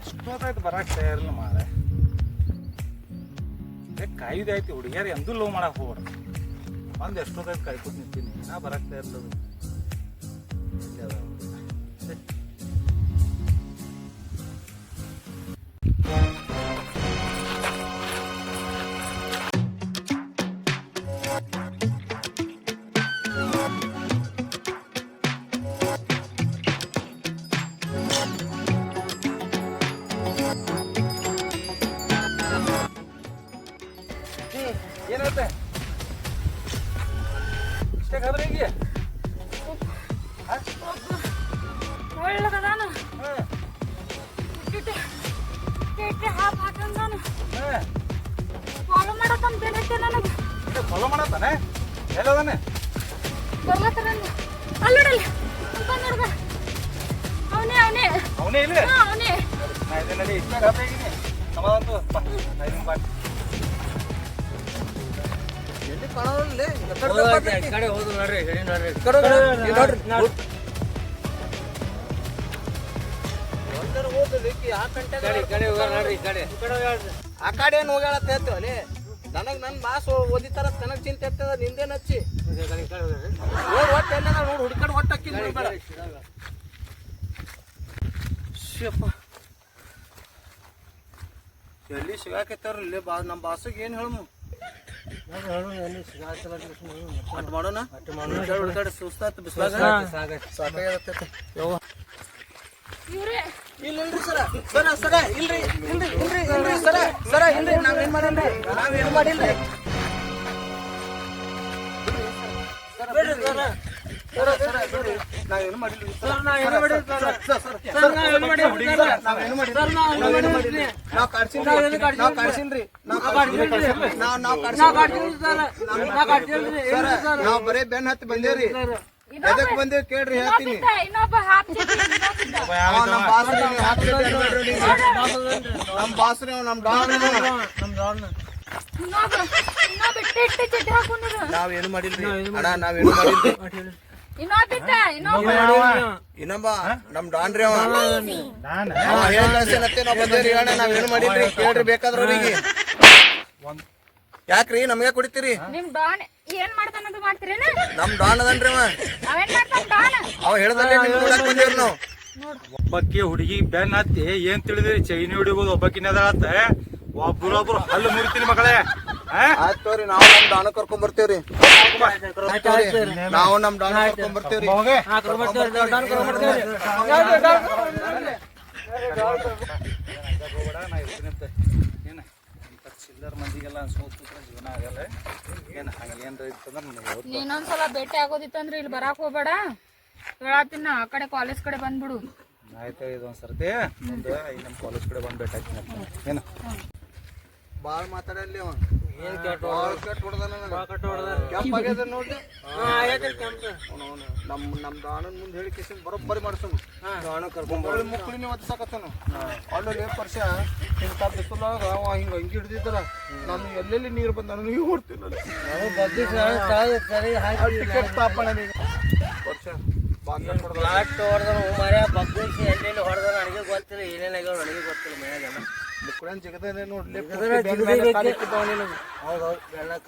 ಎಷ್ಟೊತ್ತಾಯ್ತು ಬರಕ್ಕೆ ತಯಾರಿಲ್ಲ ಮಾರೆ. ಕಾಯ್ದಾಯ್ತು ಹುಡುಗಿಯರು ಎಂದೂ ಲವ್ ಮಾಡಕ್ ಹೋಗ್ಬಾರ್ದು. ಒಂದು ಎಷ್ಟೊತ್ತಾಯ್ತು ಕಾಯ್ಕೊತ ನಿಂತೀನಿ. ನಾ ಬರಕ್ಕೆ ತಯಾರಿಲ್ಲ. ಬೇನೈತೆ ನನಗೆ ಫಾಲೋ ಮಾಡತ್ತಾನೆ? ಎಲ್ಲದಾನೆ? ಬರ್ಲತ್ತಾನ ಅಲ್ಲಡಲ್ಲ ಅಂತ ನೋಡ್ದ ಅವನೇ ಅವನೇ. ಅವನೇ ಇಲ್ಲ? ಹಾ ಅವನೇ. ನಾ ಇಷ್ಟ ಸಮಾಧಾನ ಎಲ್ಲಿ ಕಾಣೋಲ್ಲ ಕಡೆ ನೋಡ್ರಿ ಈ ಕಡೆ ನೋಡ್ರಿ. ಕಡೆ ನೋಡ್ರಿ. ಕಡೆ ಆ ಕಡೆ ಏನು ಹೋಗ್ಯಾಳತ್ತ ಹೇಳ್ತೀವಿ ಅಲ್ಲಿ ನನಗ್ ನನ್ ಮಾಸ್ ಓದಿತಾರ ತನಕ ಚಿಂತೆ ಇರ್ತದ ನಿಂದೇನು ಹಚ್ಚಿ ನೋಡಿ ಹೋಗ್ಯಾರ. ನೋಡ್ ಒಟ್ಟು ಎಲ್ಲ ನೋಡಿ ಹುಡ್ಕೊಂಡು ಒಟ್ಟು ಅಕ್ಕಿ ಬೇಡ. ಶಿವಪ್ಪ ಎಲ್ಲಿ ಸಿಗಾಕೈತಾರ ಇಲ್ಲಿ? ಬಾ ನಮ್ಮ ಬಾಸಿಗೆ ಏನು ಹೇಳಮು? ಅಟ್ ಮಾಡೋಣ? ಹುಡ್ಕಾಡ್ ಸುಸ್ತಾತ್ ಬಿಸ್ಲಾಗ. ಯವ್ವ. ಇಲ್ರಿ ಸರ ಸರ ಸರ ಇಲ್ರಿ ಇಲ್ರಿ ಇಲ್ರಿ ಇಲ್ರಿ ಸರ ಸರ ಇಲ್ರಿ ನಾವೇನ್ ಮಾಡಿಲ್ರಿ ನಾವೇನು ಮಾಡಿಲ್ರಿ ಬಿಡ್ರಿ ಸರ. ಸರ ಸರ ಬಿಡ್ರಿ ನಾವೇನು ಮಾಡಿಲ್ರಿ ಸರ್, ನಾವ್ ಏನು ಮಾಡಿಲ್ಲ ಸರ್. ಸರ್, ಸರ್, ಸರ್, ನಾವ್ ಏನು ಮಾಡಿಲ್ಲ ಹುಡುಗಿ ಸರ್. ಸರ್, ನಾವೇನು ಮಾಡಿಲ್ಲ ಸರ್, ಏನು ನಾವೇನು ಮಾಡಿಲ್ಲ. ಮಾಡಿಲ್ಲ ನಾವ್ ಕಾಡ್ಸಿಲ್ರಿ ನಾವ್ ಏನು ಕಾಡ್ಸಿಲ್ಲ. ನಾವ್ ಕಾಡ್ಸಿಲ್ರಿ ನಾವ್ ನಾವ್ ಕಾಡ್ಸಿಲ್ರಿ ಕಾಡ್ಸಿಲ್ರಿ. ನಾವ್ ನಾವ್ ನಾವ್ ಕಾಡ್ಸಿಲ್ರಿ ಕಾಡ್ಸಿಲ್ರಿ ಸರ್. ನಾವ್ ಕಾಡ್ಸಿಲ್ರಿ. ಸರ್ ಇಲ್ರಿ ಸರ್. ನಾವ್ ಬರೇ ಬೆನ್ ಹತ್ತಿ ಬಂದೇವ್ರಿ ಸರ್. ಎದಕ್ ಬಂದೇವ್ ಕೇಳ್ರಿ ಹೇಳ್ತೀನಿ. ಇನ್ನೊಬ್ಬ ನಮ್ ಬಾಸ್ರಿ. ನಮ್ ಬಾಸ್ರಿ ಅವ ನಮ್ ಡಾನ್. ನಮ್ ಡಾನ್. ನಾವೇನು ಮಾಡಿಲ್ರಿ? ಅಣ್ಣ ನಾವೇನು ಮಾಡಿಲ್ರಿ? ಇನ್ನೊಬ್ಬ ಇನ್ನೊಬ್ಬ ನಮ್ ಡಾನ್ ರೀ ಅವ ನಾನು ಅವ ಹೇಳ್ ಕಳ್ಸ್ಯಾನತ್ತೆ ನಾವ್ ಬಂದೇವ್ರಿ ಅಣ್ಣ ನಾವೇನು ಮಾಡಿಲ್ರಿ? ಕೇಳ್ರಿ ಬೇಕಾದ್ರ ಅವ್ರಿಗೆ ಯಾಕ್ರಿ ನಮ್ಗೆ ಕುಡಿತೀರಿ? ನಿಮ್ ಡಾನ್ ಏನ್ ಮಾಡ್ತಾನಂತ ಮಾಡ್ತೀರೇನ? ನಮ್ ಡಾನ್ ಅದನ್ರಿ ಅವ. ಅವೇನ್ ಮಾಡ್ತಾನ ಡಾನ್? ಅವ ಹೇಳ್ದಲ್ಲೇ ನಿಮ್ ನೋಡಕ್ ಬಂದೇವ್ರಿ ನಾವು. ಒಬ್ಬಕ್ಕಿ ಹುಡುಗಿ ಬೆನ್ ಹತ್ತಿ ಏನ್ ತಿಳಿದ್ರಿ? ಚೈನಿ ಹಿಡಿಬೋದು ಒಬ್ಬಕ್ಕಿನ ಅದಾಳತ್ತ ಒಬ್ರೊಬ್ರು ಹಲ್ಲು ಮುರಿತೀನಿ ಮಗಳೇ. ಆ? ಆಯ್ತು ತೋರಿ ನಾವು ನಮ್ ಡಾನ್ ಕರ್ಕೊಂಡ್ ಬರ್ತೇವ್ರಿ. ನಾವು ನಮ್ ಡಾನ್ ಕರ್ಕೊಂಡ್ ಬರ್ತೇವ್ರಿ. ಹೋಗೆ ಹಾ, ಕರ್ಕೊಂಡ್ ಬರ್ತೀವಿ, ಡಾನ್ ಕರ್ಕೊಂಡ್ ಬರ್ತೀವಿ. ಹೋಗ್ಬೇಡ, ನಾ ಇರ್ತೀನಿ ಅಂತ. ಏನ ಇಂಥ ಚಿಲ್ಲರ್ ಮಂದಿಗೆಲ್ಲ ಸೋತ್ಬಿಟ್ರೆ ಜೀವನ ಆಗಲ್ಲ. ಏನ್ ಹಂಗೇನ್ರ ಇತ್ತಂದ್ರೆ ನನಗೆ ಗೊತ್ತು. ಇನ್ನೊಂದ್ಸಲ ಭೇಟಿ ಆಗೋದಿತ್ತಂದ್ರೆ ಇಲ್ಲಿ ಬರಾಕ್ ಹೋಗ್ಬೇಡ. ಹೇಳತ್ತೀನಿ ನಾ ಆ ಕಡೆ ಕಾಲೇಜ್ ಕಡೆ ಬಂದ್ಬಿಡು. ಆಯ್ತು ಇದೊಂದ್ ಸರ್ತಿ ಮುಂದೆ ಈ ನಮ್ಮ ಕಾಲೇಜ್ ಕಡೆ ಬಂದು ಭೇಟಿ ಏನು? ಭಾಳ ಬಾಳ್ ಮಾತಾಡಲ್ಲಿ ಅವ ಏನ್ ಕೆಟ್ಟ ಬಾಳ್ ಕೆಟ್ಟ ಹೊಡ್ದಾನ ನನಗ. ಕಟ್ಟ ಹೊಡ್ದಾರ. ಕೆಂಪ್ ಆಗ್ಯದ ನೋಡ್ರಿ ಹಾ, ಆಗೈತ್ರಿ ಕೆಂಪು. ಅವ್ನವ್ನು ನಮ್ ನಮ್ ದಾಣನ್ ಮುಂದೆ ಹೇಳಿ ಕೇಸಿನ ಬರೋಬ್ಬರಿ ಮಾಡ್ಸೋನು. ದಾಣ ಕರ್ಕೊಂಡ್ ಬರೋ ಮುಕ್ಕಳಿನ ಒತ್ತಸಾಕತ್ತಾನ ಅಲ್ಲಲ್ಲಿ ವರ್ಷ ಹಿಂಗ ತಾ ಬಿಸಿಲಾಗ ಅವ ಹಿಂಗ ಅಂಗಿ ಹಿಡ್ದಿದ್ರ ನಾನು ಎಲ್ಲೆಲ್ಲಿ ನೀರು ಬಂದ ನಾನು ಹೊಡ್ತಿಲ್ಲ ನಾವು ಸರಿ, ಸರಿ, ಸರಿ ಹಾಕಿ ಟಿಕೆಟ್ ತಾಪಣ ವರ್ಷ ಬಾಗ್ಲ ಕೊಡ್ದ ಫ್ಲಾಟ್ ಹೊಡ್ದಾನ, ಹೂ ಮಾರ್ರೆ, ಬಗ್ಗಿಸಿ ಎಲ್ಲೆಲ್ಲಿ ಹೊಡೆದ್ರೆ ನನಗೆ ಗೊತ್ತಿಲ್ಲ ಏನೇನ್ ಆಗ್ಯಾವ ನನಗೆ ಗೊತ್ತಿಲ್ಲ ಮನ್ಯಾಗೆಲ್ಲ. ಮುಕ್ಕಳನ್ ಜಿಗದೇನೆ ನೋಡ್ಲಿ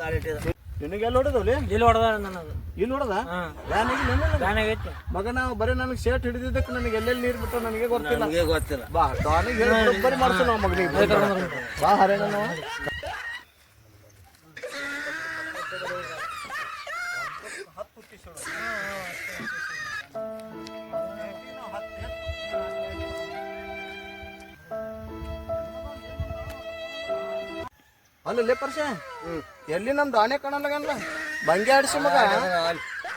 ಕಾಲಿಟ್ಟಿದ. ನಿನಗೆಲ್ಲ ಹೊಡೆದವ್ಲಿ? ಇಲ್ಲಿ ಹೊಡೆದ ನನಗೆ. ಇಲ್ಲಿ ಹೊಡೆದ? ಹಾ. ಬ್ಯಾನ್ ಆಗಿಲ್ಲ ಬ್ಯಾನ್ ಆಗೈತಿ. ಮಗ ನಾವು ಬರೀ ನನಗೆ ಶರ್ಟ್ ಹಿಡಿದಿದ್ದಕ್ಕೆ ನನಗೆ ಎಲ್ಲೆಲ್ಲಿ ನೀರು ಬಿಟ್ಟು ನನಗೆ ಗೊತ್ತಿಲ್ಲ. ನನಗೆ ಗೊತ್ತಿಲ್ಲ. ಬಾ ಟಾನಿಗೆ ಮಾಡ್ತೀವಿ ನಾವು ಮಗನಿಗೆ. ಬಾ ಹರೇನ ಲೇ ಪರ್ಷ? ಎಲ್ಲಿ ನಮ್ ದಾಣೆ ಕಾಣಲ್ಲಗನ್ಲ ಬಂಗೆ ಆಡಿಸಿ ಮಗ?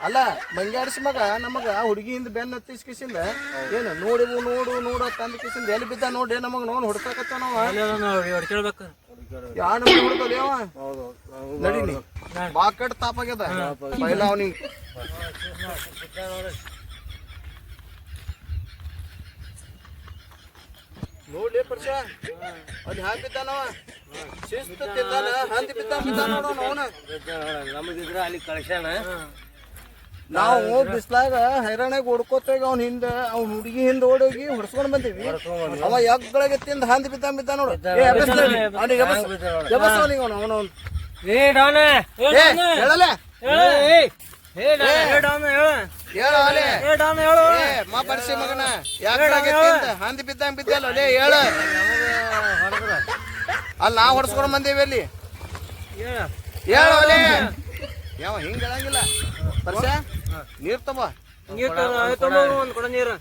ಅಲ್ಲ. ಬಂಗೆ ಆಡಿಸಿ ಮಗ ನಮಗ ಹುಡುಗಿಯಿಂದ ಬೆನ್ನ ಹತ್ತಿಸ್ಕಿಸಿಂದ ಏನು ನೋಡಿವು ನೋಡು ನೋಡು ತಂದ ಕಿಸಿಂದ ಎಲ್ಲಿ ಬಿದ್ದ ನೋಡಿ ನಮಗ ನೋನ್ ಹುಡ್ಕಾಕತ್ತ ಅಲ್ಲಿ. ಯಾ ನಮ್ಗೆ ನಡೀನಿ. ಕೆಟ್ಟ ತಾಪಾಗ್ಯದ ಪೈಲ ಅವನಿಗೆ. ನೋಡ್ಲಿ ಪರ್ಷ? ಅಲ್ಲಿ ಹ್ಯಾಂಗ ನಮಗಿದ್ರ ಅಲ್ಲಿ ಕಳ್ಸ್ಯಾನ? ನಾವು ಬಿಸ್ಲಾಗ ಹೈರಾಣಾಗಿ ಓಡ್ಕೋತೇಗ ಅವ್ನ ಹಿಂದ ಅವ್ನ ಹುಡುಗಿ ಹಿಂದ ಓಡೋಗಿ ಹೊಡ್ಸ್ಕೊಂಡ್ ಬಂದೀವಿ. ಅವ ಯಾಕೆ ತಿಂದ ಹಂದ್ ಬಿದ್ದ ಬಿದ್ದ ನೋಡು. ಏ, ಎಬ್ಬಿಸ್ ನೋಡಿ. ಅವ್ನಿಗೆ ಎಬ್ಬಿಸ್. ಎಬ್ಬಿಸ್ ಅವ್ನಿಗೆ ಅವ್ನು, ಅವ್ನು, ಅವ್ನು. ಏ ಡಾನೆ. ಏ, ಹೇಳಲೆ? ಏ ಡಾನೆ ಏ. ಡಾನೆ ಹೇಳ. ಮಾ ಬರ್ಸಿ ಮಗನ. ಯಾಕೆ ಹಂದಿ ಬಿದ್ದಂಗ ಬಿದ್ದಲ್ಲ? ಹೇಳು. ಅಲ್ಲಿ ನಾವು ಹೊಡ್ಸ್ಕೊಂಡ್ ಬಂದೇವಿ ಅಲ್ಲಿ. ಹೇಳ. ಹೇಳು ಅಲೆ ಯಾವ ಹಿಂಗ್ ಹೇಳಂಗಿಲ್ಲ. ಬರ್ಸ ನೀರ್ ತಬ ನೀರ್ ತೊಂಬ ಒಂದು ಕೊಡ ನೀರು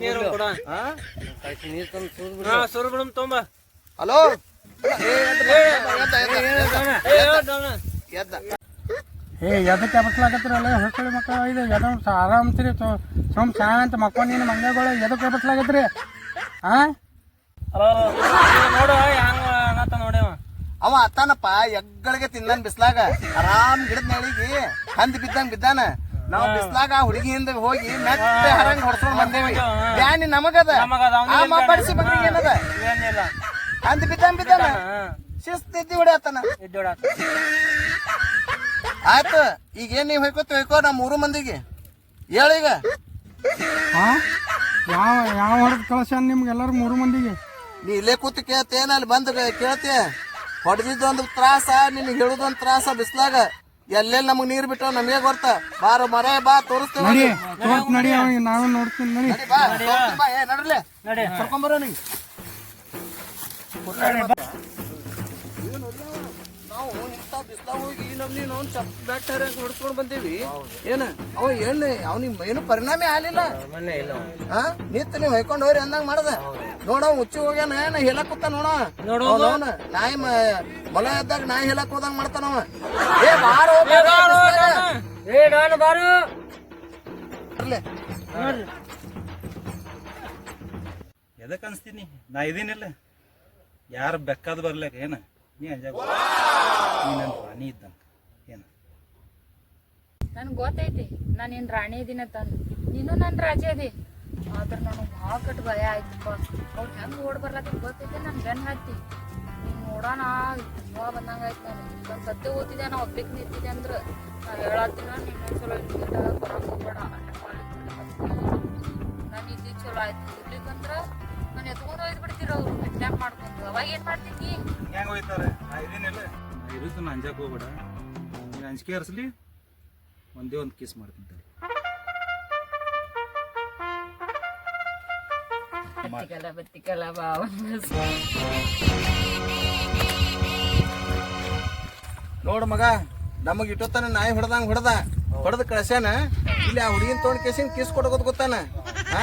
ನೀರು. ಕೊಡ. ಹಾ ನೀರ್ ತಂದು ಹಾ ಸುರಿ ಬಿಡಮ್ ತೊಂಬ ಹಲೋ? ಏ, ಎದಕ್ಕೆ ಬಸ್ಲಾಗತ್ತಿರಲ್ಲ ಹೊಸಳಿ ಮಕ್ಕಳು ಇದು ಎದ ಆರಾಮ್ಸ್ರಿ ಸುಮ್ ಶಾಂತ ಮಕ್ಕಳು ನೀನು ಮಂಗಗಳು ಎದಕ್ಕೆ ಬಸ್ಲಾಗತ್ರಿ ಹಾ ನೋಡು ಹ್ಯಾಂಗ ಅನ್ನತ್ತ ನೋಡ್ಯಾವ ಅವ. ಅತ್ತಾನಪ್ಪ ಎಗ್ಗಳಿಗೆ ತಿಂದನ್ ಬಿಸ್ಲಾಗ. ಆರಾಮ್ ಗಿಡದ ನೆಳಿಗಿ ಹಂದ್ ಬಿದ್ದಂಗ್ ಬಿದ್ದಾನ. ನಾವ್ ಬಿಸ್ಲಾಗ ಹುಡುಗಿ ಹಿಂದ ಹೋಗಿ ಮೆತ್ತೆ ಹರಂಗ್ ಹೊಡ್ಸ್ಕೊಂಡ್ ಬಂದೇವಿ. ಬ್ಯಾನಿ ನಮಗದ. ನಮಗದ, ಅವ್ನಿಗೆ ಆ ಮಾತಾಡ್ಸಿ ಮಗನಿಗೆ ಏನದ? ಏನಿಲ್ಲ ಹಂದ್ ಬಿದ್ದಂಗ್ ಬಿದ್ದಾನ. ಶಿಸ್ತ ಶಿಸ್ತ್ ಇದ್ದಿ ಹೊಡೆ ಇದ್ದೋಡ ಆಯ್ತು ಈಗ ಏನ್ ನೀವ್ ಹೊಯ್ಕೋತಿ ಹೊಯ್ಕೋ ನಮ್ ಮೂರು ಮಂದಿಗೆ. ಹೇಳೀಗ. ಹಾ ಯಾವ ಯಾವ ಹೊಡೆದ್ ಕಳ್ಸ್ಯಾನ ನಿಮ್ಗೆ ಎಲ್ಲರೂ ಮೂರು ಮಂದಿಗೆ? ನೀ ಇಲ್ಲೇ ಕೂತು ಕೇಳ್ತೇನ ಅಲ್ಲಿ ಬಂದು ಕೇಳ್ತೀಯ ಹೊಡೆದಿದ್ದೊಂದು ತ್ರಾಸ ನಿನ್ ಹೇಳುದೊಂದು ತ್ರಾಸ ಬಿಸ್ಲಾಗ. ಎಲ್ಲೆಲ್ಲಿ ನಮಗ್ ನೀರ್ ಬಿಟ್ಟವ್ ನಮಗೆ ಗೊತ್ತ. ಬಾರ ಮರೆ ಬಾ ತೋರಿಸ್ತೇವೆ. ನಾನು ನೋಡ್ತೀನಿ ನಡಿ. ಬಾ ನಡಲೆ ಬಾ. ಏ ನಡ್ರಲೆ ನಡಿ. ಕರ್ಕೊಂಬರೋ ನೀ ಬಿಸ್ಲಾಗ ಹೋಗಿ ನಮ್ನಿ ನಾವು ಚಪ್ ಬೆಟ್ಟ ಹೊಡ್ಸ್ಕೊಂಡ್ ಬಂದೀವಿ ಏನ ಅವ ಏನ್ ಅವ್ನಿಗೆ ಏನು ಪರಿಣಾಮ ಇಲ್ಲ ಹಾ ನಿತ್ ನೀವ್ ಹೊಯ್ಕೊಂಡ್ ಹೋಗ್ರಿ ಅಂದಂಗ ಮಾಡದ. ನೋಡ ಹುಚ್ಚಿ ಹೋಗ್ಯಾನ ನಾ ಹೇಳಕ್ ಕೂತ ನೋಡ. ನಾಯಿ ಮ- ಮೊಲ ಎದ್ದಾಗ ನಾಯಿ ಹೇಳಕ್ ಹೋದಂಗ ಮಾಡ್ತಾನವ ಏ ಬಾರೋ ಏ ಡಾನ್ ಬಾರು ಅನ್ಸ್ತೀನಿ? ನಾ ಇದೀನಿಲ್ಲ. ಯಾರು ಬೆಕ್ಕಾದ ಬರ್ಲಕ್ಕ ಏನ? ನೀ ಅಂಜಾಗ ನೀ ನನ್ನ ರಾಣಿ ಇದ್ದಂಗ. ಏನ? ನನ್ಗೆ ಗೊತ್ತೈತಿ ನಾನು ನಿನ್ ರಾಣಿ ಇದೀನ ತಂದು ನೀನು ನನ್ನ ರಾಜ ಅದಿ. ಆದ್ರೆ ನನಗೆ ಭಾಳ ಕಟ್ ಭಯ ಆಯ್ತಪ್ಪ. ಅವ್ರು ಹೆಂಗ್ ಓಡ್ ಬರ್ಲತ್ತ ಗೊತ್ತೈತಿ ನನ್ ಬೆನ್ ಹತ್ತಿ. ನೀನ್ ನೋಡೋಣ ತುಂಬ ಬಂದಂಗ ಆಯ್ತು ನಾನು. ಒಂದ್ ಸತ್ಯ ಓದ್ತಿದ್ದೆ ನಾ ಒಬ್ಬಕ್ ನಿಂತಿದ್ದೆ ಅಂದ್ರೆ ನಾ ಹೇಳತ್ತಿನ ನಿನ್ನ ಚಲೋ ಬರಕ್ ಹೋಗ್ಬೇಡ. ನಾನು ಇದ್ದಿ ಚಲೋ ಆಯ್ತು. ಇರ್ಲಿಕ್ಕಂದ್ರ ನಾನು ಎತ್ಕೊಂಡು ಹೋಯ್ದು ಬಿಡ್ತೀರ ಅವ್ರು? ಕಿಡ್ನಾಪ್ ಮಾಡ್ಕೊಂಡು. ಅವಾಗ ಏನ್ ಮಾಡ್ತೀನಿ ಹೆಂಗ್ ಹೋಯ್ತಾರೆ? ನಾ ಇದೀನಿಲ್ಲ ನಾ ಇರುತ್ತು ನಾ ಅಂಜಾಕ್ ಹೋಗ್ಬೇಡ. ನೀನು ಅಂಜಿಕೆ ಹರಿಸ್ಲಿ. ಒಂದೇ ಒಂದು ಕಿಸ್ ಮಾಡ್ತೀನಿ ತಡಿ. ಬತ್ತಿಕಲ್ಲ ಬತ್ತಿಕಲ್ಲ ಬಾವ ನೋಡ್ ಮಗ ನಮಗ್ ಇಟ್ಟೋತನ ನಾಯಿ ಹೊಡೆದಂಗ ಹೊಡೆದ. ಹೊಡೆದ್ ಕಳ್ಸ್ಯಾನ? ಇಲ್ಲಿ ಆ ಹುಡುಗಿನ ತೊಗೊಂಡ್ ಕೇಸಿನ ಕಿಸ್ ಕೊಡಗೋದ್ ಗೊತ್ತಾನ? ಹಾ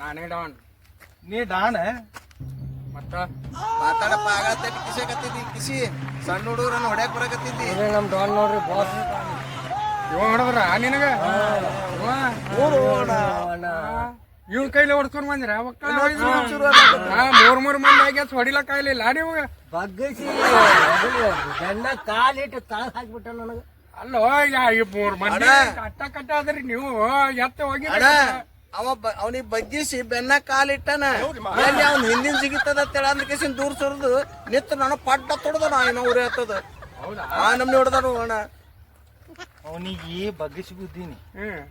ನಾನೇ ಡಾನ್. ನೀ ಡಾನ್? ಮತ್ತ? ಮಾತಾಡಪ್ಪ ಆಗತ್ತೆ. ಕಿಸಕತ್ತಿದ್ದಿ ಕಿಸಿ. ಸಣ್ಣ ಹುಡುಗರನ್ನ ಹೊಡ್ಯಾಕ್ ಬರಕತ್ತಿದ್ದಿ. ನಮ್ ಡಾನ್ ನೋಡ್ರಿ ಬಾಸ್ ಇವ ಹೊಡೆದ್ರ ನಿನಗ? ಇವ್? ಕೈಲಿ ಹೊಡ್ಕೊಂಡ್ ಬಂದ್ರ? ಮೂರ್ ಮೂರ್ ಮಂದಿ ಆಗ್ಯಾಸ್ ಹೊಡಿಲಕ್ ಆಗ್ಲಿಲ್ಲ ನೀವು? ಬಗ್ಗಿಸಿ. ಗಂಡ ಕಾಲಿಟ್ಟು ತಾಳ್ ಹಾಕ್ಬಿಟ್ಟ ನನಗ. ಅಲ್ಲೋ ಯಾ ಈ ಮೂರ್ ಮಂದಿ ಕಟ್ಟ ಕಟ್ಟ ಅದ್ರಿ ನೀವು? ಎತ್ತ ಹೋಗಿ ಅವ ಅವನಿಗೆ ಬಗ್ಗಿಸಿ ಬೆನ್ನ ಕಾಲಿಟ್ಟನ. ಎಲ್ಲಿ ಅವ್ನ ಹಿಂದಿನ ಸಿಗಿತದ ಅಂತೇಳಿ ಅಂದ ಕೇಸಿನ ದೂರ ಸುರಿದು ನಿತ್ತ ನಾನು ಪಡ್ಡ ತೊಡ್ದ ನಾ ಏನೋ ಉರಿ ಹತ್ತದ. ಹೌದಾ? ಆ ನಮ್ ಹೊಡೆದಾನು ಅಣ್ಣ. ಅವನಿಗೆ ಬಗ್ಗಿಸಿ ಬುದ್ದೀನಿ ನಿನಗೆ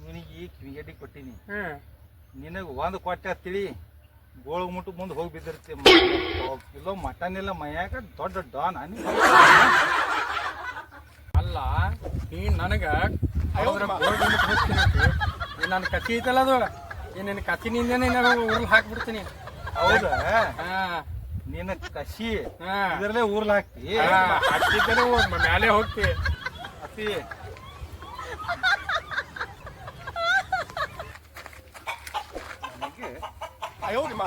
ಇವನಿಗೆ ಕಿವಿಗಡ್ಡಿ ಕೊಟ್ಟಿನಿ. ಹ್ಮ್. ನಿನಗೆ ಒಂದು ಕೊಟ್ಟೆ ತಿಳಿ ಗೋಳ ಮುಟ್ಟು ಮುಂದೆ ಹೋಗಿ ಬಿದ್ದಿರ್ತಿ ಕಿಲೋ ಮಟನ್ ಇಲ್ಲ ಮೈಯಾಗ ದೊಡ್ಡ ಡಾನ್ ಅನಿ. ಅಲ್ಲ ಈ ನನಗ ನನ್ನ ಕತಿ ಐತಲ್ಲ ಅದು. ನಿನ್ನ ಕತಿನಿಂದನೇ ನಾನು ಉರ್ಲ್ ಹಾಕ್ಬಿಡ್ತೀನಿ. ಹೌದಾ? ಹಾ. ನಿನ್ನ ಕಸಿ ಹಾ. ಇದರಲ್ಲೇ ಊರ್ಲ ಹಾಕ್ತಿ? ಹಾಕಿದ್ದೇನೆ ಮ್ಯಾಲೆ ಹೋಗ್ತಿ. ಅತಿ ನನಗೆ ಅಯ್ಯೋ ನಿಮ್ಮ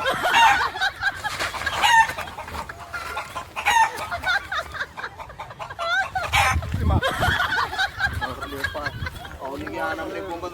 ഒന്നിക്കാനും പോകുമ്പോ